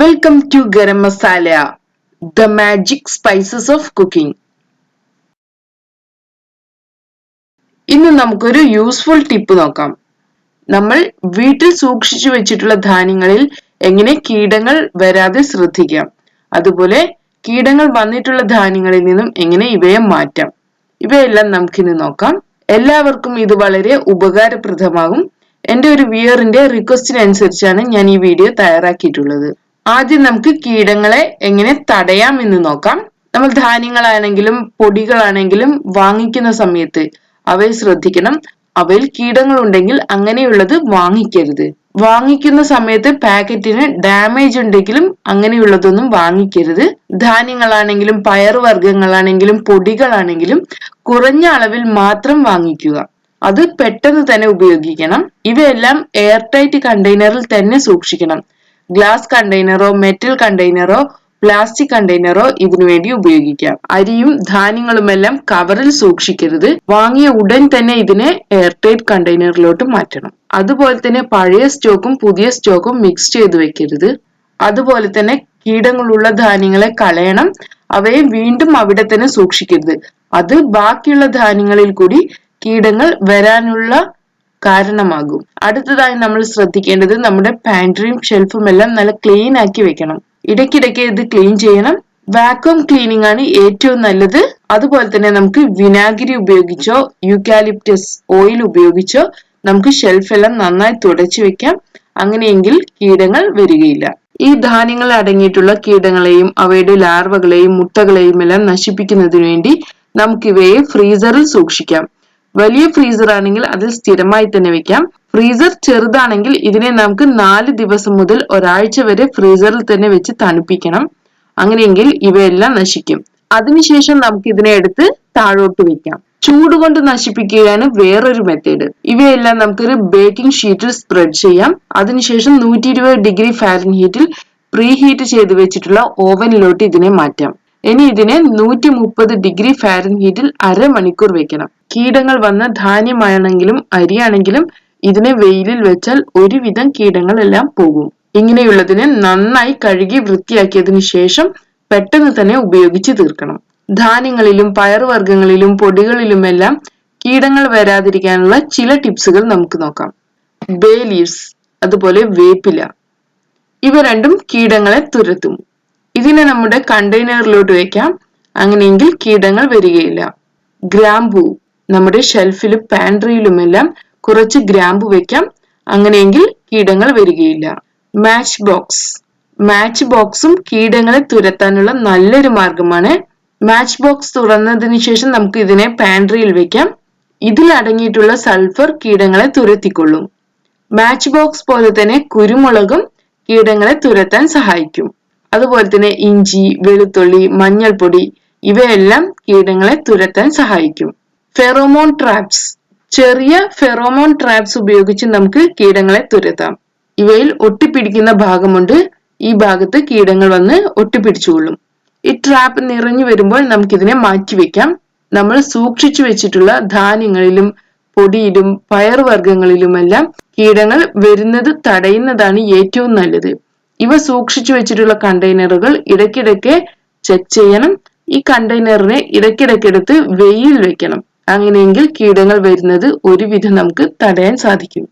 Welcome to garam masala the magic spices of cooking ഇന്ന് നമുക്കൊരു useful tip നോക്കാം. നമ്മൾ വീട്ടിൽ സൂക്ഷിച്ചു വെച്ചിട്ടുള്ള ധാന്യങ്ങളിൽ എങ്ങനെ കീടങ്ങൾ വരാതെ ശ്രദ്ധിക്കാം. അതുപോലെ കീടങ്ങൾ വന്നിട്ടുള്ള ധാന്യങ്ങളിൽ നിന്നും എങ്ങനെ ഇവയെ മാറ്റാം. ഇവയെല്ലാം നമുക്കിന്ന് നോക്കാം. എല്ലാവർക്കും ഇത് വളരെ ഉപകാരപ്രദമാകും. എന്റെ ഒരു വിയറിന്റെ റിക്വസ്റ്റിനനുസരിച്ചാണ് ഞാൻ ഈ വീഡിയോ തയ്യാറാക്കിയിട്ടുള്ളത്. ആദ്യം നമുക്ക് കീടങ്ങളെ എങ്ങനെ തടയാം എന്ന് നോക്കാം. നമ്മൾ ധാന്യങ്ങളാണെങ്കിലും പൊടികളാണെങ്കിലും വാങ്ങിക്കുന്ന സമയത്ത് അവയെ ശ്രദ്ധിക്കണം. അവയിൽ കീടങ്ങൾ ഉണ്ടെങ്കിൽ അങ്ങനെയുള്ളത് വാങ്ങിക്കരുത്. വാങ്ങിക്കുന്ന സമയത്ത് പാക്കറ്റിന് ഡാമേജ് ഉണ്ടെങ്കിലും അങ്ങനെയുള്ളതൊന്നും വാങ്ങിക്കരുത്. ധാന്യങ്ങളാണെങ്കിലും പയറുവർഗങ്ങളാണെങ്കിലും പൊടികളാണെങ്കിലും കുറഞ്ഞ അളവിൽ മാത്രം വാങ്ങിക്കുക. അത് പെട്ടെന്ന് തന്നെ ഉപയോഗിക്കണം. ഇവയെല്ലാം എയർ ടൈറ്റ് കണ്ടെയ്നറിൽ തന്നെ സൂക്ഷിക്കണം. ഗ്ലാസ് കണ്ടെയ്നറോ മെറ്റൽ കണ്ടെയ്നറോ പ്ലാസ്റ്റിക് കണ്ടെയ്നറോ ഇതിനു വേണ്ടി ഉപയോഗിക്കാം. അരിയും ധാന്യങ്ങളുമെല്ലാം കവറിൽ സൂക്ഷിക്കരുത്. വാങ്ങിയ ഉടൻ തന്നെ ഇതിനെ എയർടൈറ്റ് കണ്ടെയ്നറിലോട്ട് മാറ്റണം. അതുപോലെ തന്നെ പഴയ സ്റ്റോക്കും പുതിയ സ്റ്റോക്കും മിക്സ് ചെയ്ത് വെക്കരുത്. അതുപോലെ തന്നെ കീടങ്ങളുള്ള ധാന്യങ്ങളെ കളയണം. അവയെ വീണ്ടും അവിടെ തന്നെ സൂക്ഷിക്കരുത്. അത് ബാക്കിയുള്ള ധാന്യങ്ങളിൽ കൂടി കീടങ്ങൾ വരാനുള്ള കാരണമാകും. അടുത്തതായി നമ്മൾ ശ്രദ്ധിക്കേണ്ടത് നമ്മുടെ പാൻട്രിയും ഷെൽഫും എല്ലാം നല്ല ക്ലീൻ ആക്കി വെക്കണം. ഇടയ്ക്കിടയ്ക്ക് ഇത് ക്ലീൻ ചെയ്യണം. വാക്വം ക്ലീനിങ് ആണ് ഏറ്റവും നല്ലത്. അതുപോലെ തന്നെ നമുക്ക് വിനാഗിരി ഉപയോഗിച്ചോ യൂക്കാലിപ്റ്റസ് ഓയിൽ ഉപയോഗിച്ചോ നമുക്ക് ഷെൽഫ് എല്ലാം നന്നായി തുടച്ചു വെക്കാം. അങ്ങനെയെങ്കിൽ കീടങ്ങൾ വരികയില്ല. ഈ ധാന്യങ്ങൾ അടങ്ങിയിട്ടുള്ള കീടങ്ങളെയും അവയുടെ ലാർവകളെയും മുട്ടകളെയും എല്ലാം നശിപ്പിക്കുന്നതിന് വേണ്ടി നമുക്കിവയെ ഫ്രീസറിൽ സൂക്ഷിക്കാം. വലിയ ഫ്രീസർ ആണെങ്കിൽ അതിൽ സ്ഥിരമായി തന്നെ വെക്കാം. ഫ്രീസർ ചെറുതാണെങ്കിൽ ഇതിനെ നമുക്ക് നാല് ദിവസം മുതൽ ഒരാഴ്ച വരെ ഫ്രീസറിൽ തന്നെ വെച്ച് തണുപ്പിക്കണം. അങ്ങനെയെങ്കിൽ ഇവയെല്ലാം നശിക്കും. അതിനുശേഷം നമുക്ക് ഇതിനെ എടുത്ത് താഴോട്ട് വെക്കാം. ചൂട് കൊണ്ട് നശിപ്പിക്കുകയാണ് വേറൊരു മെത്തേഡ് ഇവയെല്ലാം നമുക്കൊരു ബേക്കിംഗ് ഷീറ്റിൽ സ്പ്രെഡ് ചെയ്യാം. അതിനുശേഷം നൂറ്റി ഇരുപത് ഡിഗ്രി ഫാരൻ ഹീറ്റിൽ പ്രീ ഹീറ്റ് ചെയ്ത് വെച്ചിട്ടുള്ള ഓവനിലോട്ട് ഇതിനെ മാറ്റാം. ഇനി ഇതിനെ നൂറ്റി മുപ്പത് ഡിഗ്രി ഫാരൻ ഹീറ്റിൽ അരമണിക്കൂർ വെക്കണം. കീടങ്ങൾ വന്ന് ധാന്യമാണെങ്കിലും അരിയാണെങ്കിലും ഇതിനെ വെയിലിൽ വെച്ചാൽ ഒരുവിധം കീടങ്ങളെല്ലാം പോകും. ഇങ്ങനെയുള്ളതിനെ നന്നായി കഴുകി വൃത്തിയാക്കിയതിനു ശേഷം പെട്ടെന്ന് തന്നെ ഉപയോഗിച്ച് തീർക്കണം. ധാന്യങ്ങളിലും പയറുവർഗങ്ങളിലും പൊടികളിലുമെല്ലാം കീടങ്ങൾ വരാതിരിക്കാനുള്ള ചില ടിപ്സുകൾ നമുക്ക് നോക്കാം. ബേ ലീവ്സ് അതുപോലെ വേപ്പില ഇവ രണ്ടും കീടങ്ങളെ തുരത്തും. ഇതിനെ നമ്മുടെ കണ്ടെയ്നറിലോട്ട് വെക്കാം. അങ്ങനെയെങ്കിൽ കീടങ്ങൾ വരികയില്ല. ഗ്രാമ്പു നമ്മുടെ ഷെൽഫിലും പാൻട്രിയിലുമെല്ലാം കുറച്ച് ഗ്രാമ്പ് വെക്കാം. അങ്ങനെയെങ്കിൽ കീടങ്ങൾ വരികയില്ല. മാച്ച് ബോക്സ് മാച്ച് ബോക്സും കീടങ്ങളെ തുരത്താനുള്ള നല്ലൊരു മാർഗമാണ്. മാച്ച് ബോക്സ് തുറന്നതിന് ശേഷം നമുക്ക് ഇതിനെ പാൻട്രിയിൽ വെക്കാം. ഇതിൽ അടങ്ങിയിട്ടുള്ള സൾഫർ കീടങ്ങളെ തുരത്തിക്കൊള്ളും. മാച്ച് ബോക്സ് പോലെ തന്നെ കുരുമുളകും കീടങ്ങളെ തുരത്താൻ സഹായിക്കും. അതുപോലെ തന്നെ ഇഞ്ചി വെളുത്തുള്ളി മഞ്ഞൾപ്പൊടി ഇവയെല്ലാം കീടങ്ങളെ തുരത്താൻ സഹായിക്കും. ഫെറോമോൺ ട്രാപ്സ് ചെറിയ ഫെറോമോൺ ട്രാപ്സ് ഉപയോഗിച്ച് നമുക്ക് കീടങ്ങളെ തുരത്താം. ഇവയിൽ ഒട്ടിപ്പിടിക്കുന്ന ഭാഗമുണ്ട്. ഈ ഭാഗത്ത് കീടങ്ങൾ വന്ന് ഒട്ടിപ്പിടിച്ചുകൊള്ളും. ഈ ട്രാപ്പ് നിറഞ്ഞു വരുമ്പോൾ നമുക്കിതിനെ മാറ്റിവെക്കാം നമ്മൾ സൂക്ഷിച്ചു വെച്ചിട്ടുള്ള ധാന്യങ്ങളിലും പൊടിയിലും പയർവർഗങ്ങളിലുമെല്ലാം കീടങ്ങൾ വരുന്നത് തടയുന്നതാണ് ഏറ്റവും നല്ലത്. ഇവ സൂക്ഷിച്ചു വെച്ചിട്ടുള്ള കണ്ടെയ്നറുകൾ ഇടയ്ക്കിടയ്ക്ക് ചെക്ക് ചെയ്യണം. ഈ കണ്ടെയ്നറിനെ ഇടയ്ക്കിടയ്ക്കെടുത്ത് വെയിൽ വെക്കണം. അങ്ങനെയെങ്കിൽ കീടങ്ങൾ വരുന്നത് ഒരുവിധം നമുക്ക് തടയാൻ സാധിക്കും.